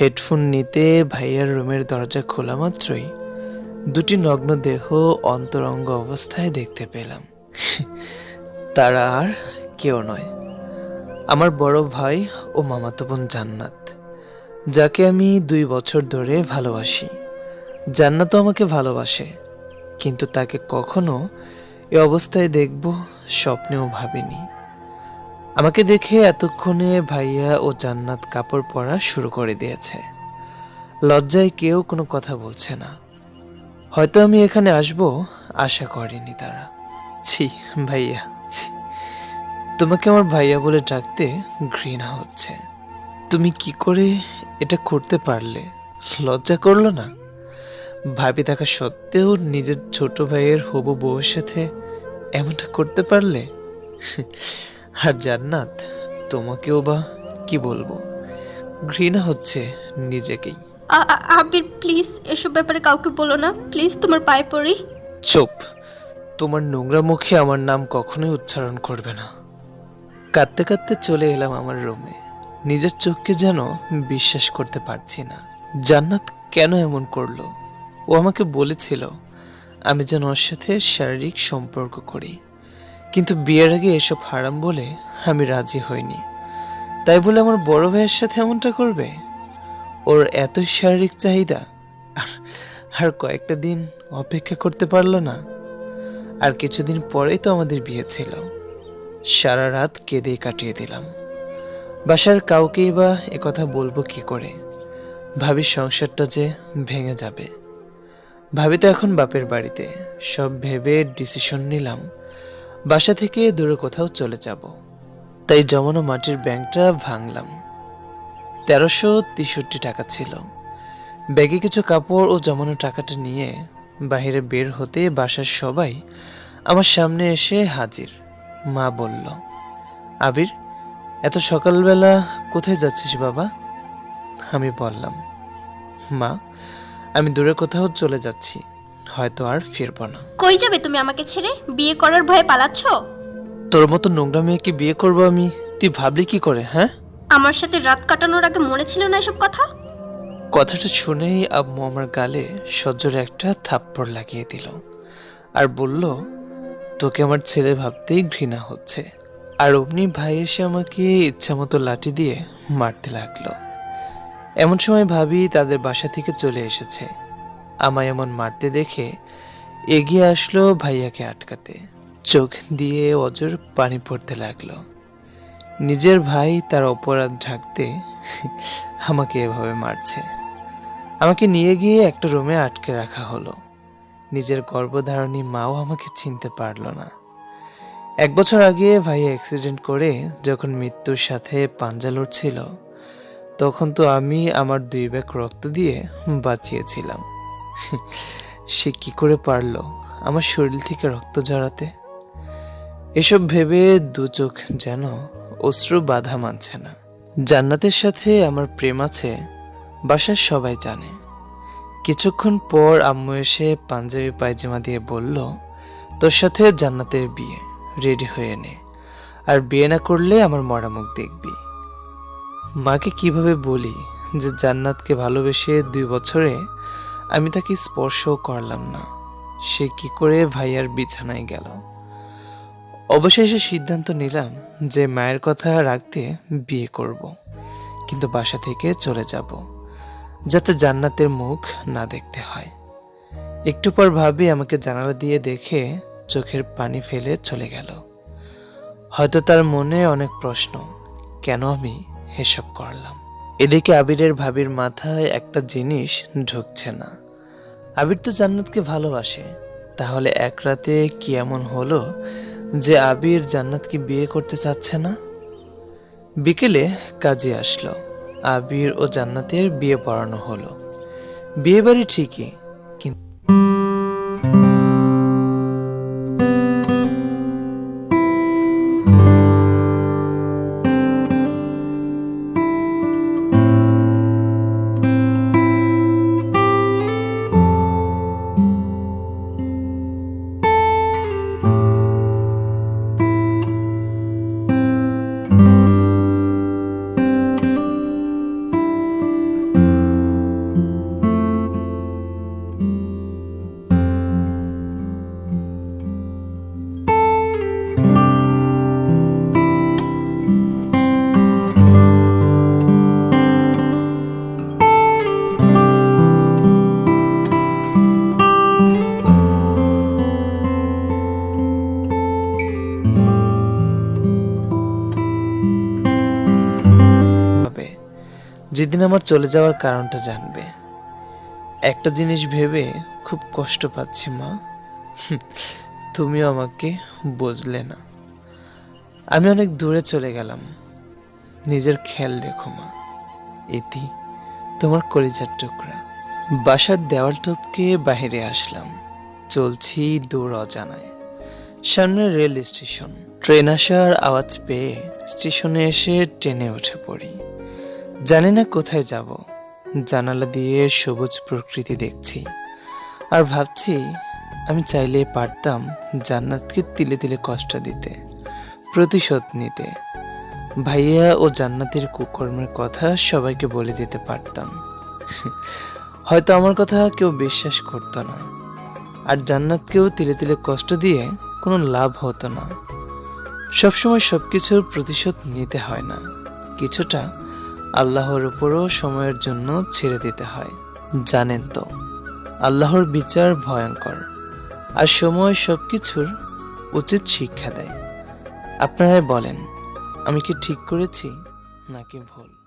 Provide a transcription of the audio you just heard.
Headphone নিতে ভাইয়ার রুমের দরজা খোলা মাত্রই দুটি নগ্ন দেহ অন্তরঙ্গ অবস্থায় দেখতে পেলাম। তারা আর কেউ নয়। আমার বড় ভাই ও মামাতো বোন জান্নাত, যাকে আমি দুই বছর ধরে ভালোবাসি। জান্নাতও আমাকে ভালোবাসে, কিন্তু তাকে কখনো এ অবস্থায় দেখব স্বপ্নেও ভাবিনি। আমাকে দেখে এতক্ষণে ভাইয়া ও জান্নাত কাপড় পরা শুরু করে দিয়েছে। লজ্জায় কেউ কোনো কথা বলছে না। হয়তো আমি এখানে আসব, আশা করেনি তারা। ছি, ভাইয়া, ছি। তোমাকে আমার ভাইয়া বলে ডাকতে ঘৃণা হচ্ছে। তুমি কি করে এটা করতে পারলে? লজ্জা করল না? ভাবি থাকা সত্ত্বেও নিজের ছোট ভাইয়ের হবু বউয়ের সাথে এমনটা করতে পারলে? আর জান্নাত তোমাকেও বা কি বলব? ঘৃণা হচ্ছে নিজেকেই। আবির প্লিজ এসব ব্যাপারে কাউকে বলো না। প্লিজ তোমার পায়ে পড়ি। চুপ। তোমার নোংরা মুখে আমার নাম কখনোই উচ্চারণ করবে না। কাঁদতে কাঁদতে চলে এলাম আমার রুমে। নিজের চোখকে যেন বিশ্বাস করতে পারছি না। জান্নাত কেন এমন করল? ও আমাকে বলেছিল আমি যেন ওর সাথে শারীরিক সম্পর্ক করি। কিন্তু বিয়ের আগে এসব হারাম বলে আমি রাজি হইনি। তাই বলে আমার বড় ভাইয়ের সাথে এমনটা করবে? ওর এত শারীরিক চাহিদা, আর আর কয়েকটা দিন অপেক্ষা করতে পারল না। আর কিছুদিন পরেই তো আমাদের বিয়ে ছিল। সারা রাত কেঁদেই কাটিয়ে দিলাম। বাসার কাউকেই বা কথা বলব কি করে? ভাবি সংসারটা যে ভেঙে যাবে। ভাবি তো এখন বাপের বাড়িতে। সব ভেবে ডিসিশন নিলাম। বাসা থেকে দূরে কোথাও চলে যাব। তাই জমানো মাটির ব্যাংকটা ভাঙলাম। তেরোশো তেষট্টি টাকা ছিল। ব্যাগে কিছু কাপড় ও জমানো টাকাটা নিয়ে বাইরে বের হতে বাসার সবাই আমার সামনে এসে হাজির। মা বলল, আবির, এত সকালবেলা কোথায় যাচ্ছিস বাবা? আমি বললাম, মা, আমি দূরে কোথাও চলে যাচ্ছি। হয়তো আর ফিরব না। কই যাবে তুমি আমাকে ছেড়ে? বিয়ে করার ভয়ে পালাচ্ছ? তোর মতো নোংরা মেয়েকে বিয়ে করব আমি তুই ভাবলি কি করে হ্যাঁ? আমার সাথে রাত কাটানোর আগে মনে ছিল না এসব কথা? কথাটা শুনেই আম্মু আমার গালে সজ্জরে একটা থাপ্পড় লাগিয়ে দিল আর বলল তোকে আমার ছেলে ভাবতেই ঘৃণা হচ্ছে। আর অমনি ভাই এসে আমাকে ইচ্ছা মতো লাঠি দিয়ে মারতে লাগল। এমন সময় ভাবি তাদের বাসা থেকে চলে এসেছে। আমায় এমন মারতে দেখে এগিয়ে আসলো ভাইয়াকে আটকাতে। চোখ দিয়ে অজর পানি পড়তে লাগল। নিজের ভাই তার অপরাধ ঢাকতে আমাকে এভাবে মারছে। আমাকে নিয়ে গিয়ে একটা রুমে আটকে রাখা হলো। নিজের গর্ভধারণী মাও আমাকে চিনতে পারল না। এক বছর আগে ভাই অ্যাক্সিডেন্ট করে যখন মৃত্যুর সাথে পাঞ্জা লড়ছিল, তখন তো আমি আমার দুই ব্যাগ রক্ত দিয়ে বাঁচিয়েছিলাম। সে কি করে পারল আমার শরীর থেকে রক্ত ঝরাতে? এসব ভেবে দু চোখ যেন অশ্রু বাধা মানছে না। জান্নাতের সাথে আমার প্রেম আছে, বাসার সবাই জানে। কিছুক্ষণ পর আম্মু এসে পাঞ্জাবি পায়জামা দিয়ে বলল, তোর সাথে জান্নাতের বিয়ে, রেডি হয়ে নে। আর বিয়ে না করলে আমার মরা মুখ দেখবি। মাকে কীভাবে বলি যে জান্নাতকে ভালোবেসে দুই বছরে আমি তাকে স্পর্শও করলাম না। সে কি করে ভাইয়ার বিছানায় গেল? অবশেষে সিদ্ধান্ত নিলাম যে মায়ের কথা রাখতে বিয়ে করব, কিন্তু বাসা থেকে চলে যাব, যাতে জান্নাতের মুখ না দেখতে হয়। একটু পর ভাবি আমাকে জানালা দিয়ে দেখে চোখের পানি ফেলে চলে গেল। হয়তো তার মনে অনেক প্রশ্ন, কেন আমি এসব করলাম? এদিকে আবিরের ভাবির মাথায় একটা জিনিস ঢুকছে না। আবির তো জান্নাতকে ভালোবাসে। তাহলে এক রাতে কি এমন হলো যে আবির জান্নাতকে বিয়ে করতে চাচ্ছে না? বিকেলে কাজে আসলো। আবির ও জান্নাতের বিয়ে পড়ানো হলো। বিয়েবাড়ি ঠিকই যেদিন আমার চলে যাওয়ার কারণটা জানবে। একটা জিনিস ভেবে খুব কষ্ট পাচ্ছি, মা। তুমিও আমাকে বুঝলে না। আমি অনেক দূরে চলে গেলাম। নিজের খেয়াল রেখো, মা। এটি তোমার কলিজার টুকরা। বাসার দেওয়াল টপকে বাইরে আসলাম। চলছি দূর অজানায়। সামনে রেল স্টেশন। ট্রেন আসার আওয়াজ পেয়ে স্টেশনে এসে ট্রেনে উঠে পড়ি। জানি না কোথায় যাব। জানালা দিয়ে সবুজ প্রকৃতি দেখছি। আর ভাবছি আমি চাইলে পারতাম জান্নাতকে তিলে তিলে কষ্ট দিতে, প্রতিশোধ নিতে। ভাইয়া ও জান্নাতের কুকর্মের কথা সবাইকে বলে দিতে পারতাম। হয়তো আমার কথা কেউ বিশ্বাস করতো না। আর জান্নাতকেও তিলে তিলে কষ্ট দিয়ে কোনো লাভ হতো না। সবসময় সব কিছুর প্রতিশোধ নিতে হয় না। কিছুটা আল্লাহর উপরও সময়ের জন্য ছেড়ে দিতে হয়। জানেন তো, আল্লাহর বিচার ভয়ঙ্কর, আর সময় সব কিছুর উচিত শিক্ষা দেয়। আপনারাই বলেন, আমি কি ঠিক করেছি নাকি ভুল?